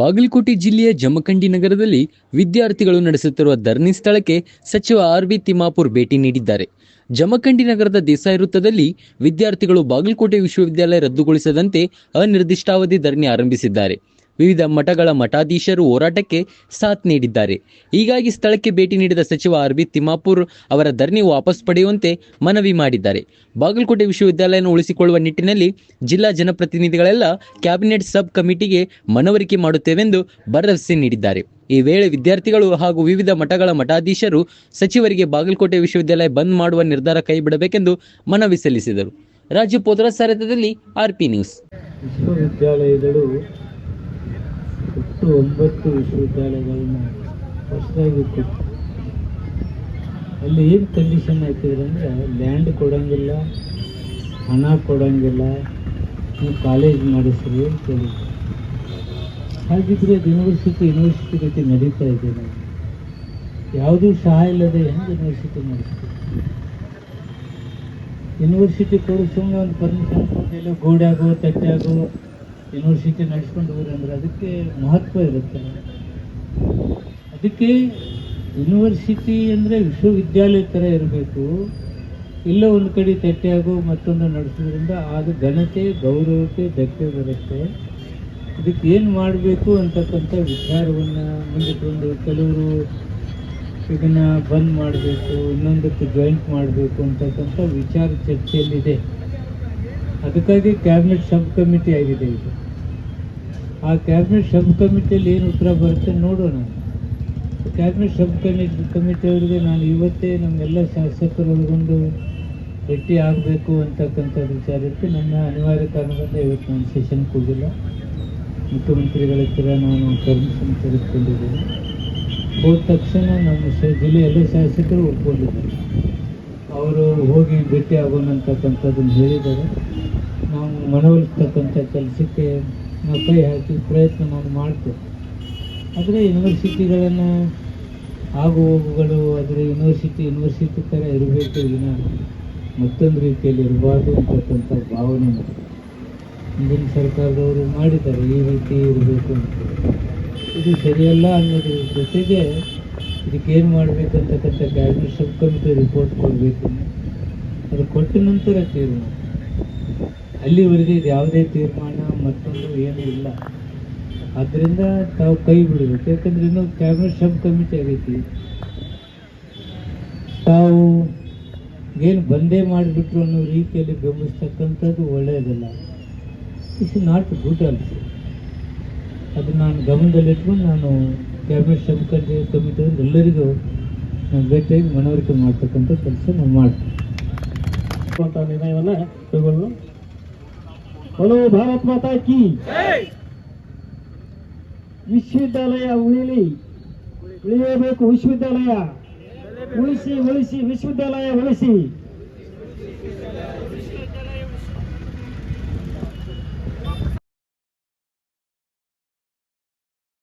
ಬಾಗಲಕೋಟೆ ಜಿಲ್ಲೆಯ ಜಮಖಂಡಿ ನಗರದಲ್ಲಿ ವಿದ್ಯಾರ್ಥಿಗಳು ನಡೆಸುತ್ತಿರುವ ಧರಣಿ ಸ್ಥಳಕ್ಕೆ ಸಚಿವ ಆರ್ ಬಿ ತಿಮ್ಮಾಪುರ್ ಭೇಟಿ ನೀಡಿದ್ದಾರೆ. ಜಮಖಂಡಿ ನಗರದ ದೇಸಾಯಿ ವೃತ್ತದಲ್ಲಿ ವಿದ್ಯಾರ್ಥಿಗಳು ಬಾಗಲಕೋಟೆ ವಿಶ್ವವಿದ್ಯಾಲಯ ರದ್ದುಗೊಳಿಸದಂತೆ ಅನಿರ್ದಿಷ್ಟಾವಧಿ ಧರಣಿ ಆರಂಭಿಸಿದ್ದಾರೆ. ವಿವಿಧ ಮಠಗಳ ಮಠಾಧೀಶರು ಹೋರಾಟಕ್ಕೆ ಸಾಥ್ ನೀಡಿದ್ದಾರೆ. ಹೀಗಾಗಿ ಸ್ಥಳಕ್ಕೆ ಭೇಟಿ ನೀಡಿದ ಸಚಿವ ಆರ್ ಬಿ ತಿಮ್ಮಾಪುರ್ ಅವರ ಧರಣಿ ವಾಪಸ್ ಪಡೆಯುವಂತೆ ಮನವಿ ಮಾಡಿದ್ದಾರೆ. ಬಾಗಲಕೋಟೆ ವಿಶ್ವವಿದ್ಯಾಲಯವನ್ನು ಉಳಿಸಿಕೊಳ್ಳುವ ನಿಟ್ಟಿನಲ್ಲಿ ಜಿಲ್ಲಾ ಜನಪ್ರತಿನಿಧಿಗಳೆಲ್ಲ ಕ್ಯಾಬಿನೆಟ್ ಸಬ್ ಕಮಿಟಿಗೆ ಮನವರಿಕೆ ಮಾಡುತ್ತೇವೆಂದು ಭರವಸೆ ನೀಡಿದ್ದಾರೆ. ಈ ವೇಳೆ ವಿದ್ಯಾರ್ಥಿಗಳು ಹಾಗೂ ವಿವಿಧ ಮಠಗಳ ಮಠಾಧೀಶರು ಸಚಿವರಿಗೆ ಬಾಗಲಕೋಟೆ ವಿಶ್ವವಿದ್ಯಾಲಯ ಬಂದ್ ಮಾಡುವ ನಿರ್ಧಾರ ಕೈಬಿಡಬೇಕೆಂದು ಮನವಿ ಸಲ್ಲಿಸಿದರು. ರಾಜ್ಯ ಪೋದ್ರ ಸಾರಥ್ಯದಲ್ಲಿ ಆರ್ಪಿ ನ್ಯೂಸ್. ವಿಶ್ವವಿದ್ಯಾಲಯಗಳು ಒಟ್ಟು ಒಂಬತ್ತು ವಿಶ್ವವಿದ್ಯಾಲಯಗಳನ್ನ ಹೊಸದಾಗಿ ಕೊಟ್ಟು ಅಲ್ಲಿ ಏನು ಕಂಡೀಷನ್ ಹಾಕಿದ್ರು ಅಂದರೆ ಲ್ಯಾಂಡ್ ಕೊಡೋಂಗಿಲ್ಲ, ಹಣ ಕೊಡೋಂಗಿಲ್ಲ ನೀವು ಕಾಲೇಜ್ ಮಾಡಿಸ್ರಿ ಅಂತ ಹೇಳಿದ್ರು. ಹಾಗಿದ್ರೆ ಅದು ಯೂನಿವರ್ಸಿಟಿ ಯೂನಿವರ್ಸಿಟಿ ರೀತಿ ನಡೀತಾ ಇದೆ ನಾವು ಯಾವುದೂ ಸಹಾಯ ಇಲ್ಲದೆ ಹೆಂಗೆ ಯೂನಿವರ್ಸಿಟಿ ನಡೆಸ್ತೀವಿ ಯೂನಿವರ್ಸಿಟಿ ಕೊಡೋ ಸುಮ್ಮನೆ ಒಂದು ಪರ್ಮಿಷನ್ ಕೊಟ್ಟಿಲ್ಲ ಗೋಡ್ಯಾಗೋ ತಟ್ಟ್ಯಾಗೋ ಯೂನಿವರ್ಸಿಟಿ ನಡೆಸ್ಕೊಂಡು ಅಂದರೆ ಅದಕ್ಕೆ ಮಹತ್ವ ಇರುತ್ತೆ. ಅದಕ್ಕೆ ಯೂನಿವರ್ಸಿಟಿ ಅಂದರೆ ವಿಶ್ವವಿದ್ಯಾಲಯ ಥರ ಇರಬೇಕು. ಇಲ್ಲ ಒಂದು ಕಡೆ ತಟ್ಟೆಯಾಗೋ ಮತ್ತೊಂದು ನಡೆಸೋದ್ರಿಂದ ಅದು ಘನತೆ ಗೌರವಕ್ಕೆ ಧಕ್ಕೆ ಬರುತ್ತೆ. ಇದಕ್ಕೆ ಏನು ಮಾಡಬೇಕು ಅಂತಕ್ಕಂಥ ವಿಚಾರವನ್ನು ಮುಂದಿಟ್ಕೊಂಡು ಕೆಲವರು ಇದನ್ನು ಬಂದ್ ಮಾಡಬೇಕು, ಇನ್ನೊಂದಕ್ಕೆ ಜಾಯಿಂಟ್ ಮಾಡಬೇಕು ಅಂತಕ್ಕಂಥ ವಿಚಾರ ಚರ್ಚೆಯಲ್ಲಿದೆ. ಅದಕ್ಕಾಗಿ ಕ್ಯಾಬಿನೆಟ್ ಸಬ್ ಕಮಿಟಿ ಆಗಿದೆ ಇದು. ಆ ಕ್ಯಾಬಿನೆಟ್ ಸಬ್ ಕಮಿಟಿಯಲ್ಲಿ ಏನು ಉತ್ತರ ಬರುತ್ತೆ ನೋಡೋಣ. ಕ್ಯಾಬಿನೆಟ್ ಸಬ್ ಕಮಿಟಿ ಕಮಿಟಿಯವರಿಗೆ ನಾನು ಇವತ್ತೇ ನಮ್ಮೆಲ್ಲ ಶಾಸಕರು ಒಳಗೊಂಡು ಭೇಟಿ ಆಗಬೇಕು ಅಂತಕ್ಕಂಥ ವಿಚಾರಕ್ಕೆ ನನ್ನ ಅನಿವಾರ್ಯ ಕಾರಣದಿಂದ ಇವತ್ತು ನಾನು ಸೆಷನ್ ಕೂಗಿಲ್ಲ ಮುಖ್ಯಮಂತ್ರಿಗಳ ಹತ್ತಿರ ನಾನು ಪರ್ಮಿಷನ್ ತೆಗೆದುಕೊಂಡಿದ್ದೀನಿ. ಹೋದ ತಕ್ಷಣ ನಮ್ಮ ಶ ಜಿಲ್ಲೆಯ ಎಲ್ಲ ಶಾಸಕರು ಒಪ್ಕೊಂಡಿದ್ದಾರೆ. ಅವರು ಹೋಗಿ ಭೇಟಿ ಆಗೋಣ ಅಂತಕ್ಕಂಥದ್ದನ್ನು ಹೇಳಿದ್ದಾರೆ. ನಾವು ಮನವೊಲಿಸ್ತಕ್ಕಂಥ ಕೆಲಸಕ್ಕೆ ಕೈ ಹಾಕಿ ಪ್ರಯತ್ನ ನಾನು ಮಾಡ್ತೇನೆ. ಆದರೆ ಯೂನಿವರ್ಸಿಟಿಗಳನ್ನು ಆಗು ಹೋಗುಗಳು, ಆದರೆ ಯೂನಿವರ್ಸಿಟಿ ಯೂನಿವರ್ಸಿಟಿ ಥರ ಇರಬೇಕು ವಿನ ಮತ್ತೊಂದು ರೀತಿಯಲ್ಲಿ ಇರಬಾರ್ದು ಅಂತಕ್ಕಂಥ ಭಾವನೆ. ಹಿಂದಿನ ಸರ್ಕಾರದವರು ಮಾಡಿದ್ದಾರೆ, ಈ ರೀತಿ ಇರಬೇಕು ಅಂತ. ಇದು ಸರಿಯಲ್ಲ ಅನ್ನೋದ್ರ ಜೊತೆಗೆ ಇದಕ್ಕೇನು ಮಾಡಬೇಕಂತಕ್ಕಂಥ ಕ್ಯಾಬಿನೆಟ್ ಸಬ್ ಕಮಿಟಿ ರಿಪೋರ್ಟ್ ಕೊಡಬೇಕು. ಅದು ಕೊಟ್ಟ ನಂತರ ತೀರ್ಮಾನ. ಅಲ್ಲಿವರೆಗೆ ಇದು ಯಾವುದೇ ತೀರ್ಮಾನ ಮತ್ತೊಂದು ಏನೂ ಇಲ್ಲ. ಆದ್ದರಿಂದ ತಾವು ಕೈ ಬಿಡಬೇಕು. ಯಾಕಂದ್ರೆ ಇನ್ನೂ ಕ್ಯಾಬಿನೆಟ್ ಸಬ್ ಕಮಿಟಿ ಆಗೈತಿ. ತಾವು ಏನು ಬಂದೇ ಮಾಡಿಬಿಟ್ರು ಅನ್ನೋ ರೀತಿಯಲ್ಲಿ ಬೆಂಬಲಿಸ್ತಕ್ಕಂಥದ್ದು ಒಳ್ಳೆಯದಲ್ಲ. ಇಟ್ಸ್ ನಾಟ್ ಗುಡ್ ಆಲ್ಸೋ ಅದು ನಾನು ಗಮನದಲ್ಲಿಟ್ಕೊಂಡು ನಾನು ಕ್ಯಾಬಿನೆಟ್ ಸಬ್ ಕಮಿಟಿ ಕಮಿಟಿ ಎಲ್ಲರಿಗೂ ನಾನು ಭೇಟಿಯಾಗಿ ಮನವರಿಕೆ ಮಾಡ್ತಕ್ಕಂಥ ಕೆಲಸ ನಾವು ಮಾಡ್ತೀವಿ. ನಿರ್ಣಯವನ್ನು ತಗೊಂಡು ಹಲೋ ಭಾರತ್ ಮಾತಾ ಕಿ. ವಿಶ್ವವಿದ್ಯಾಲಯ ಉಳಿಲಿ ಉಳಿಯಬೇಕು ವಿಶ್ವವಿದ್ಯಾಲಯ. ಉಳಿಸಿ ಉಳಿಸಿ ವಿಶ್ವವಿದ್ಯಾಲಯ ಉಳಿಸಿ.